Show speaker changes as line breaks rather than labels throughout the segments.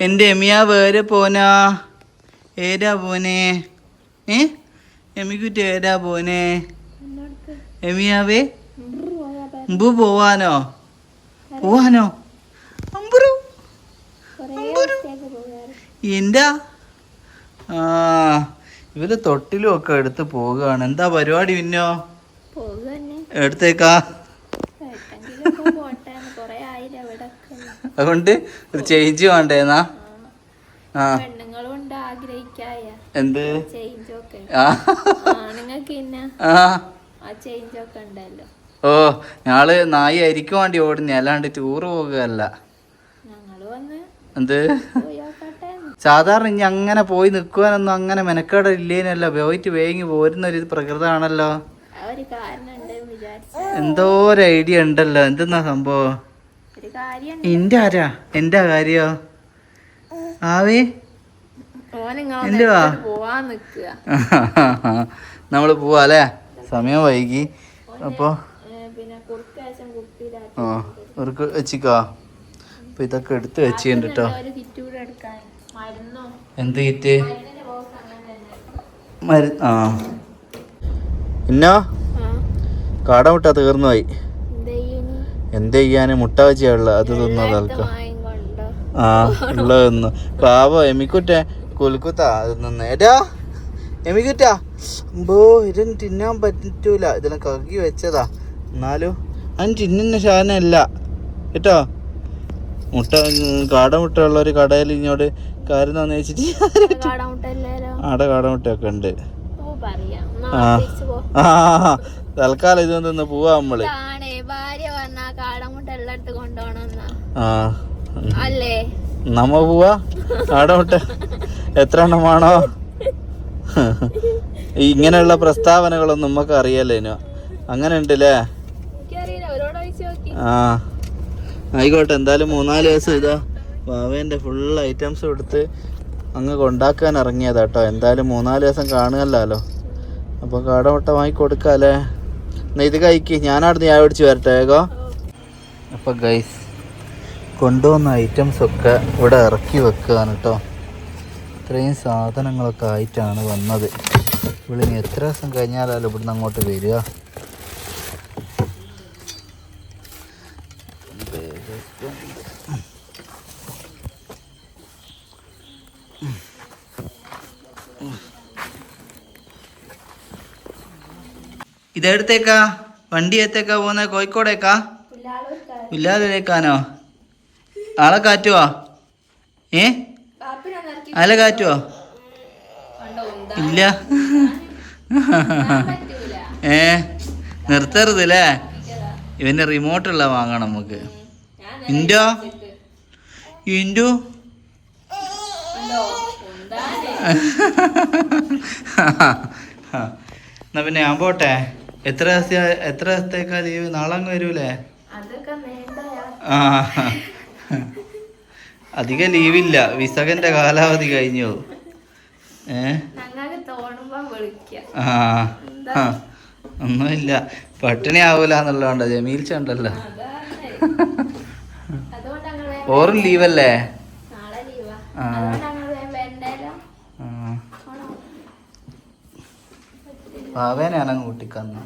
എന്റെ എമിയ വേറെ പോനാ. ഏതാ പോനെ? ഏ? എമിക്കുറ്റി ഏതാ പോനെ? എമിയാവേ? മുമ്പ് പോവാനോ? പോവാനോ? അമ്പുറു. എന്താ? ആ ഇവർ തൊട്ടിലും ഒക്കെ എടുത്ത് പോവുകയാണ് എന്താ പരിപാടി പിന്നോ എടുത്തേക്കാ
എട്ടെങ്കിലൊക്കെ പോട്ടെ കൊറേ ആയില്ല ഇവിടെ
അതുകൊണ്ട് ഒരു ചേഞ്ച് വേണ്ടേന്നാ ആ. എന്ത്? ആ ഓ ഞങ്ങൾ നായി അരിക്കു വേണ്ടി ഓടുന്നേ അല്ലാണ്ട് ടൂറ് പോകുകയല്ല എന്ത്? സാധാരണ ഇനി അങ്ങനെ പോയി നിൽക്കുവാനൊന്നും അങ്ങനെ മെനക്കേട് ഇല്ലേനല്ല. പോയിട്ട് വേങ്ങി പോരുന്ന ഒരു പ്രകൃതമാണല്ലോ. എന്തോ ഒരു ഐഡിയ ഉണ്ടല്ലോ. എന്തെന്നാ സംഭവം? എന്റെ ആരാ? എന്റെ കാര്യോ? ആവേ?
എന്റെ നിക്കുക
നമ്മൾ പോവാ അല്ലേ? സമയം വൈകി. അപ്പൊ? ആ വെച്ചിക്കോ? അപ്പൊ ഇതൊക്കെ എടുത്ത് വെച്ചിട്ടുണ്ട് കേട്ടോ എന്ത് കിറ്റ്? മരുന്ന് ആ. എന്നോ
കാടമുട്ട
കാട മുട്ട തീർന്നു പോയി. എന്ത് ചെയ്യാന് മുട്ട വെച്ചുള്ള അത് തിന്നത്
ആൾക്ക്
ആ ഉള്ള തിന്നു. പാവോ എമിക്കുറ്റേ. കൊൽക്കുത്താ അത് നിന്ന് ഏടാ എമിക്കുറ്റാ. അമ്പോ ഇതൊന്നും തിന്നാൻ പറ്റൂല. ഇതിനെ കഴുകി വെച്ചതാ. എന്നാലും അതിന് തിന്നുന്ന സാധനമല്ല. കേട്ടോ? മുട്ട കാട മുട്ട ഉള്ള ഒരു കടയിൽ ഇങ്ങോട്ട് കാര്യം തന്നെ വെച്ചിട്ട് ആടെ കാട മുട്ടയൊക്കെ ഉണ്ട്. ആ. തൽക്കാലം ഇതൊന്നും തിന്ന് പോവാ
നമ്മൾ. വന്നാ കാടമുട്ട എല്ലായിടത്ത് കൊണ്ടുപോകണമെന്നാ. അല്ലേ?
നമ്മ പോവാ? കാടമുട്ട എത്ര എണ്ണമാണോ? ഇങ്ങനെയുള്ള പ്രസ്താവനകളൊന്നും നമുക്ക് അറിയാലേനോ അങ്ങനെ ഉണ്ടല്ലേ ആ. ആയിക്കോട്ടെ എന്തായാലും മൂന്നാൽ ദിവസം ഇതാ വാവേന്റെ ഫുൾ ഐറ്റംസ് എടുത്ത് അങ്ങ് കൊണ്ടാക്കാൻ ഇറങ്ങിയതാ കേട്ടോ എന്തായാലും മൂന്നാൽ ദിവസം കാണുകല്ലോ അപ്പോൾ കാടമുട്ട വാങ്ങി കൊടുക്കാല്ലേ എന്നാ ഇത് കഴിക്ക്. ഞാനവിടുന്ന് ഞാൻ പിടിച്ച് വരട്ടെ വേഗോ. അപ്പോൾ ഗൈസ് കൊണ്ടുവന്ന ഐറ്റംസ് ഒക്കെ ഇവിടെ ഇറക്കി വെക്കുകയാണ് കേട്ടോ ഇത്രയും സാധനങ്ങളൊക്കെ ആയിട്ടാണ് വന്നത്. ഇവിടെ ഇനി എത്ര ദിവസം കഴിഞ്ഞാലല്ലോ ഇവിടുന്ന് അങ്ങോട്ട് വരിക? ഇതെടുത്തേക്കാ വണ്ടി എത്തേക്കാ പോകുന്നത്? കോഴിക്കോടേക്കാ? ഇല്ലാതിലേക്കാനോ ആളെ കാറ്റുവോ? ഏ? ആളെ കാറ്റുവോ? ഇല്ല. ഏ? നിർത്തരുത് അല്ലേ ഇവന്റെ റിമോട്ടുള്ള വാങ്ങണം നമുക്ക്. ഇൻഡോ? ഇൻഡു? എന്നാ പിന്നെ ഞാൻ പോട്ടെ. എത്ര ദിവസം എത്ര ദിവസത്തേക്കാ ലീവ്? നാളെ അങ്ങ് വരൂലേ? ആ. അധികം ലീവില്ല. വിസകന്റെ കാലാവധി കഴിഞ്ഞു. ഏ? ആ. ഒന്നുമില്ല. പട്ടിണി ആവൂല എന്നുള്ളതുകൊണ്ട് ജമീൽ
ഉണ്ടല്ലോ
ഓറും ലീവല്ലേ? ആ. പാവേനാണ് കൂട്ടിക്കന്ന്.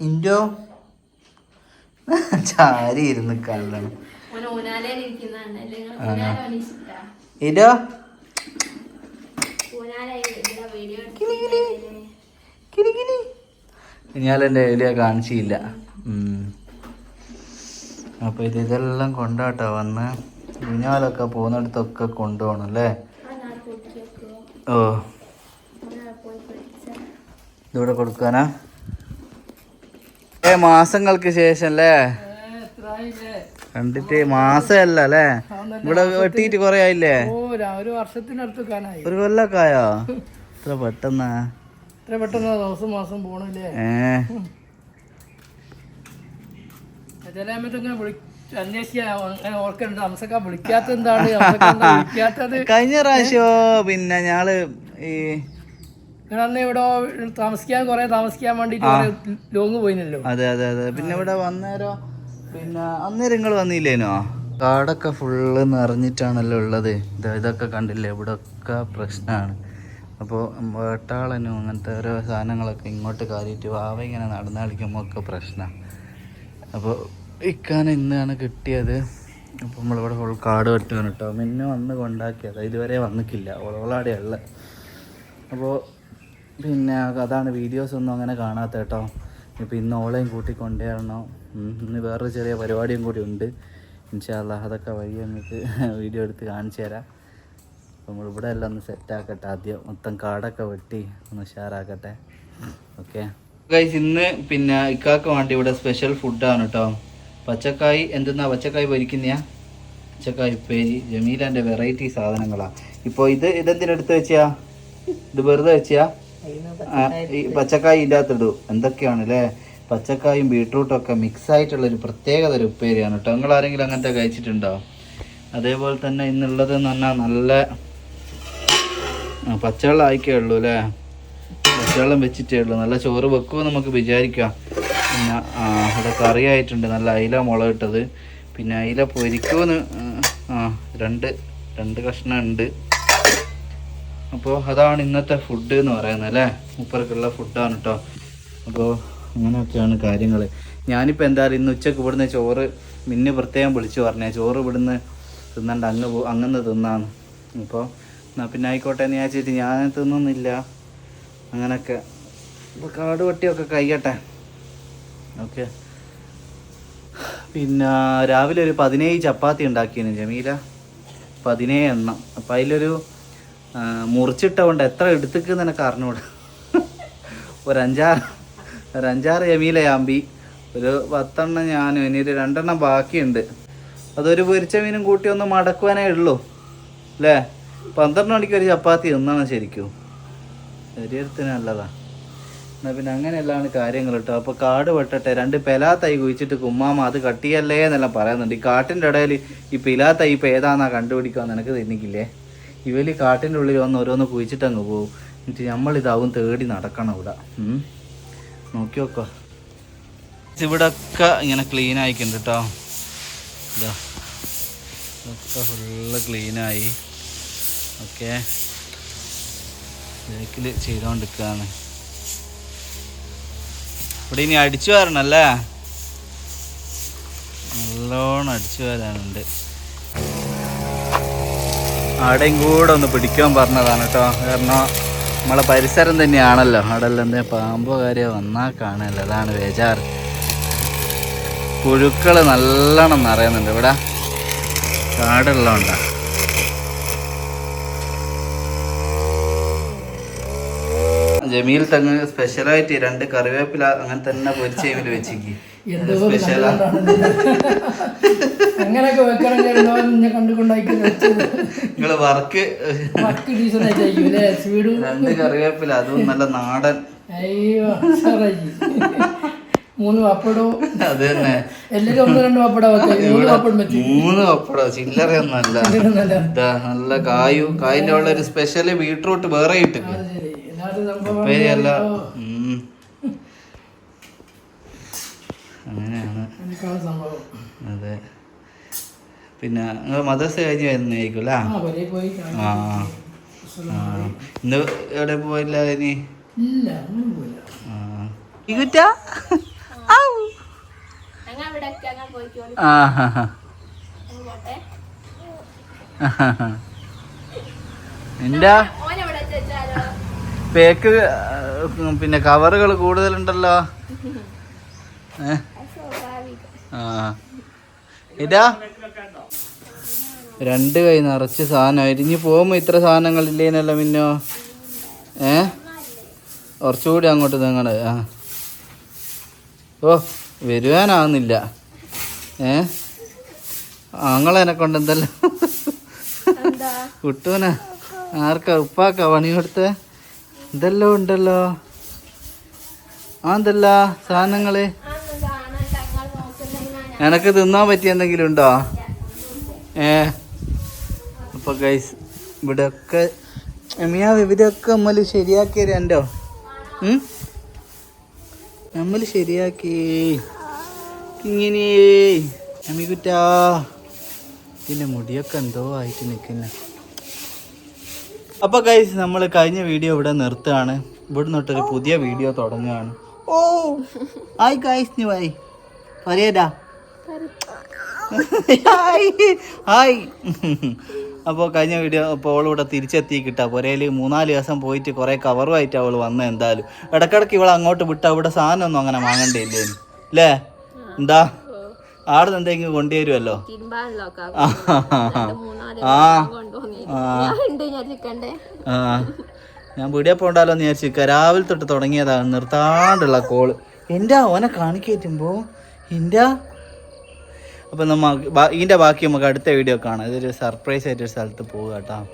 ഇൻഡോ ചാരി ഇരുന്ന് കല്ലാണ്
ഓന് ഊനാലയിൽ ഇരിക്കുന്നതാണല്ലേ നിങ്ങൾ
ആ.
ഊനാല ഇരുന്ന് കള്ളണം
ഇതോ
ഇവിടെ വീഡിയോ
കാണിച്ചില്ല. അപ്പൊ ഇത് ഇതെല്ലാം കൊണ്ടാട്ടോ വന്ന്. ഊഞ്ഞാലൊക്കെ പോകുന്നിടത്തൊക്കെ കൊണ്ടുപോകണം അല്ലേ? ഓ. ഇതിവിടെ കൊടുക്കാനാ? ഏ മാസങ്ങൾക്ക് ശേഷം അല്ലേ കണ്ടിട്ട് മാസമല്ല അല്ലേ ഇവിടെ വെട്ടിയിട്ട് കൊറേ ആയില്ലേ?
ഒരു വർഷത്തിനടുത്ത് കാണായി
ഒരു കൊല്ലൊക്കെ ആയോ ഇത്ര പെട്ടെന്നാ?
ഇത്ര പെട്ടെന്ന് ദിവസം മാസം പോണില്ലേ
കഴിഞ്ഞ പ്രാവശ്യോ പിന്നെ ഞങ്ങൾ ഈ
അന്ന് ഇവിടെ താമസിക്കാൻ കുറെ താമസിക്കാൻ വേണ്ടിട്ട് ലോങ് പോയിനല്ലോ.
അതെ അതെ അതെ. പിന്നെ ഇവിടെ വന്നേരോ? പിന്നെ അന്നേരം നിങ്ങൾ വന്നില്ലേനോ? കാടൊക്കെ ഫുള്ള് നിറഞ്ഞിട്ടാണല്ലോ ഉള്ളത്. ഇത് ഇതൊക്കെ കണ്ടില്ലേ? ഇവിടെ ഒക്കെ പ്രശ്നമാണ് അപ്പോൾ വേട്ടാളനും അങ്ങനത്തെ ഓരോ സാധനങ്ങളൊക്കെ ഇങ്ങോട്ട് കയറിയിട്ട് വാവ ഇങ്ങനെ നടന്നു കളിക്കുമ്പോൾ ഒക്കെ പ്രശ്നമാണ് അപ്പോൾ ഇക്കാൻ ഇന്നാണ് കിട്ടിയത്. അപ്പോൾ നമ്മളിവിടെ ഫുൾ കാട് വെട്ടുകയാണ് കേട്ടോ പിന്നെ വന്ന് കൊണ്ടാക്കിയത്. ഇതുവരെ വന്നിക്കില്ല ഓളോളാടെയുള്ള അപ്പോൾ പിന്നെ അതാണ് വീഡിയോസ് ഒന്നും അങ്ങനെ കാണാത്ത കേട്ടോ. ഇപ്പോൾ ഇന്ന് ഓളെയും കൂട്ടി കൊണ്ടുവരണം. ഇന്ന് വേറൊരു ചെറിയ പരിപാടിയും കൂടി ഉണ്ട്. ഇൻഷാല്ല അതൊക്കെ വഴി നമുക്ക് വീഡിയോ എടുത്ത് കാണിച്ചു തരാം. നമ്മൾ ഇവിടെ എല്ലാം ഒന്ന് സെറ്റാക്കട്ടെ ആദ്യം. മൊത്തം കാടൊക്കെ വെട്ടി ഒന്ന് ഉഷാറാക്കട്ടെ. ഓക്കെ ഇന്ന് പിന്നെ ഇക്കാക്ക് വേണ്ടി ഇവിടെ സ്പെഷ്യൽ ഫുഡാണ് കേട്ടോ പച്ചക്കായ് എന്തെന്നാ? പച്ചക്കായ് ഭരിക്കുന്നയാ പച്ചക്കായ് ഉപ്പേരി. ജമീലാന്റെ വെറൈറ്റി സാധനങ്ങളാണ് ഇപ്പോൾ ഇത് ഇതെന്തിനെടുത്ത് വെച്ചാ? ഇത് വെറുതെ വെച്ചാ? ഈ പച്ചക്കായ ഇതിന്റെ അകത്തിടും എന്തൊക്കെയാണ് അല്ലേ പച്ചക്കായും ബീട്രൂട്ടും ഒക്കെ മിക്സ് ആയിട്ടുള്ള ഒരു പ്രത്യേക തരം ഉപ്പേരിയാണ് കേട്ടോ. നിങ്ങൾ ആരെങ്കിലും അങ്ങനത്തെ കഴിച്ചിട്ടുണ്ടോ? അതേപോലെ തന്നെ ഇന്നുള്ളത് എന്ന് പറഞ്ഞാൽ നല്ല പച്ചവെള്ളം ആയിക്കേ ഉള്ളൂ അല്ലേ? പച്ചവെള്ളം വെച്ചിട്ടേ ഉള്ളൂ. നല്ല ചോറ് വെക്കുമോ നമുക്ക് വിചാരിക്കാം. പിന്നെ ഇവിടെ കറിയായിട്ടുണ്ട് നല്ല അയില മുളകിട്ടത്. പിന്നെ അയില പൊരിക്കുമെന്ന് ആ രണ്ട് രണ്ട് കഷ്ണം ഉണ്ട്. അപ്പോൾ അതാണ് ഇന്നത്തെ ഫുഡ് എന്ന് പറയുന്നത് അല്ലേ? മൂപ്പർക്കുള്ള ഫുഡാണ് കേട്ടോ അപ്പോൾ അങ്ങനെയൊക്കെയാണ് കാര്യങ്ങൾ ഞാനിപ്പോൾ എന്തായാലും ഇന്ന് ഉച്ചയ്ക്ക് ഇവിടുന്ന് ചോറ് മിന്ന് പ്രത്യേകം വിളിച്ചു പറഞ്ഞേ. ചോറ് ഇവിടുന്ന് തിന്നണ്ട അങ്ങ് പോ അങ്ങനെ തിന്നാന്ന്. അപ്പോൾ എന്നാൽ പിന്നെ ആയിക്കോട്ടെ എന്ന് വിചാരിച്ചിട്ട് ഞാൻ തിന്നുന്നില്ല അങ്ങനെയൊക്കെ അപ്പോൾ കാട് വട്ടിയൊക്കെ കഴിയട്ടെ. ഓക്കെ. പിന്നെ രാവിലെ ഒരു പതിനേഴ് ചപ്പാത്തി ഉണ്ടാക്കിയിരുന്നു ജമീല. പതിനേഴ് എണ്ണം. അപ്പോൾ അതിലൊരു ആ, എത്ര എടുത്തിക്കുന്ന നിനക്ക് അറിഞ്ഞൂടാ. ഒരു അഞ്ചാറ് ഒരു അഞ്ചാറ് ജമീലയാമ്പി ഒരു പത്തെണ്ണം ഞാനും ഇനി ഒരു രണ്ടെണ്ണം ബാക്കിയുണ്ട്. അതൊരു പൊരിച്ച മീനും കൂട്ടി ഒന്ന് മടക്കുവാനേ ഉള്ളൂ അല്ലേ? പന്ത്രണ്ട് മണിക്ക് ഒരു ചപ്പാത്തി തിന്നണം ശരിക്കും. ശരീരത്തിന് നല്ലതാ. എന്നാൽ പിന്നെ അങ്ങനെയല്ലാണ് കാര്യങ്ങൾ കേട്ടോ. അപ്പോൾ കാട് വെട്ടട്ടെ. രണ്ട് പെലാ തൈ കുഴിച്ചിട്ട് കുമ്മാമ അത് കട്ടിയല്ലേ എന്നെല്ലാം പറയുന്നുണ്ട്. ഈ കാട്ടിന്റെ ഇടയിൽ ഈ പിലാ തൈ ഇപ്പം ഏതാണെന്നാണ് കണ്ടുപിടിക്കുക നിനക്ക് തെന്നിക്കില്ലേ? ഇവൽ കാട്ടിന്റെ ഉള്ളിൽ വന്ന് ഓരോന്ന് കുഴിച്ചിട്ട് അങ്ങ് പോകും എന്നിട്ട് നമ്മളിതാവും തേടി നടക്കണം ഇവിടെ. നോക്കി നോക്കോ ഇവിടെ ഒക്കെ ഇങ്ങനെ ക്ലീൻ ആയിക്കുണ്ട് കേട്ടോ ഇതാ. ഇതൊക്കെ ഫുള്ള് ക്ലീനായി ഓക്കെ. ബേക്കിൽ ചെയ്തുകൊണ്ടിരിക്കുകയാണ് ഇവിടെ ഇനി അടിച്ചു വരണം അല്ലേ? നല്ലോണം അടിച്ചു വരാനുണ്ട്. ആടെയും കൂടെ ഒന്ന് പിടിക്കാൻ പറഞ്ഞതാണ് കേട്ടോ. കാരണം നമ്മളെ പരിസരം തന്നെയാണല്ലോ. അവിടെ എല്ലാം എന്തെങ്കിലും പാമ്പോ കാര്യം വന്നാൽ കാണുമല്ലോ അതാണ് ബേജാറ്. പുഴുക്കൾ നല്ലോണം നിറയുന്നുണ്ട് ഇവിടെ. കാടുള്ളതുകൊണ്ടാ. ജമീൽ തങ്ങ് സ്പെഷ്യലായിട്ട് രണ്ട് കറിവേപ്പില അങ്ങനെ തന്നെ പൊരിച്ചു വെച്ചിരിക്കും
എന്തോ അങ്ങനൊക്കെ വെക്കണം എന്നെ കണ്ടുകൊണ്ടാക്കി
നിങ്ങൾ വർക്ക്
വർക്ക് ഡീസന്റ് അല്ലേ? സ്പീഡും
രണ്ട് കറിവേപ്പില അതും നല്ല നാടൻ.
അയ്യോ സാറായി മൂന്ന് പപ്പടോ
അത് തന്നെ.
എല്ലാവരും ഒന്ന് രണ്ട് പപ്പടം മൂന്ന് പപ്പടം വെച്ചു
മൂന്ന് പപ്പടം ചില്ലറയൊന്നല്ല
നല്ല
കായും കായിന്റെ ഉള്ള ഒരു സ്പെഷ്യൽ ബീട്രൂട്ട് വേറെ കിട്ടും
അത്.
അതെ. പിന്നെ നിങ്ങൾ മദ്രസ കഴിഞ്ഞ് വരുന്നതായിരിക്കും അല്ലേ?
ആ.
ഇന്ന് എവിടെ പോയില്ല ഇനി? ആ. ഹാ ഹാ. എന്താ? പേക്ക് പിന്നെ കവറുകൾ കൂടുതലുണ്ടല്ലോ. ഏ? ഇതാ. രണ്ട് കൈ നിറച്ച് സാധനമായിട്ട് ഇനി പോകുമ്പോൾ ഇത്ര സാധനങ്ങൾ ഇല്ലേനല്ല മിന്നോ? ഏ? കുറച്ചുകൂടി അങ്ങോട്ട് നിങ്ങൾ ആ. ഓ വരുവാനാവുന്നില്ല. ഏ? ആങ്ങളെനെ കൊണ്ട് എന്തല്ലോ?
എന്താ?
കുട്ടൂന ആർക്കാ ഉപ്പാക്ക പണി കൊടുത്തേ? എന്തല്ലോ ഉണ്ടല്ലോ? ആ എന്തല്ല സാധനങ്ങൾ
അന്ന് കാണാൻ ഞങ്ങൾ നോക്കുന്നെങ്കിൽ ഞാൻ
എനക്ക് തിന്നാൻ പറ്റിയ എന്തെങ്കിലും ഉണ്ടോ? ഏ. അപ്പൊ ഗൈസ് ഇവിടെ ഒക്കെ എമിയാവ് ഇവരൊക്കെ നമ്മൾ ശരിയാക്കി രണ്ടോ നമ്മൾ ശരിയാക്കി. ഇങ്ങനെ അമ്മിക്കുറ്റാ ഇതിന്റെ മുടിയൊക്കെ എന്തോ ആയിട്ട് നിൽക്കുന്ന അപ്പോൾ ഗൈസ് നമ്മൾ കഴിഞ്ഞ വീഡിയോ ഇവിടെ നിർത്തുകയാണ്. ഇവിടെ നിന്നിട്ടൊരു പുതിയ വീഡിയോ തുടങ്ങുകയാണ്. ഓ. ആയി ഗൈസ് നീ വായി പറയടാ ഹായ് ഹായ്. അപ്പോൾ കഴിഞ്ഞ വീഡിയോ അപ്പോൾ അവൾ ഇവിടെ തിരിച്ചെത്തി കിട്ടാ. പുരയിൽ മൂന്നാൽ ദിവസം പോയിട്ട് കുറേ കവറുമായിട്ട് അവൾ വന്ന എന്തായാലും. ഇടക്കിടക്ക് ഇവൾ അങ്ങോട്ട് വിട്ട ഇവിടെ സാധനമൊന്നും അങ്ങനെ വാങ്ങണ്ടേ അല്ലേ എന്താ? ആടെ എന്തെങ്കിലും കൊണ്ടുവരുമല്ലോ ആ.
ഞാൻ
വീഡിയോ പോണ്ടാലോ എന്ന് വിചാരിച്ചു രാവിലെ തൊട്ട് തുടങ്ങിയതാണ് നിർത്താണ്ടുള്ള കോൾ എന്റെ ഓനെ കാണിക്കേറ്റുമ്പോ എന്റെ അപ്പം നമ്മ ബാ- ഇതിന്റെ ബാക്കി നമുക്ക് അടുത്ത വീഡിയോ കാണാം. ഇതൊരു സർപ്രൈസ് ആയിട്ടൊരു സ്ഥലത്ത് പോകുക കേട്ടോ.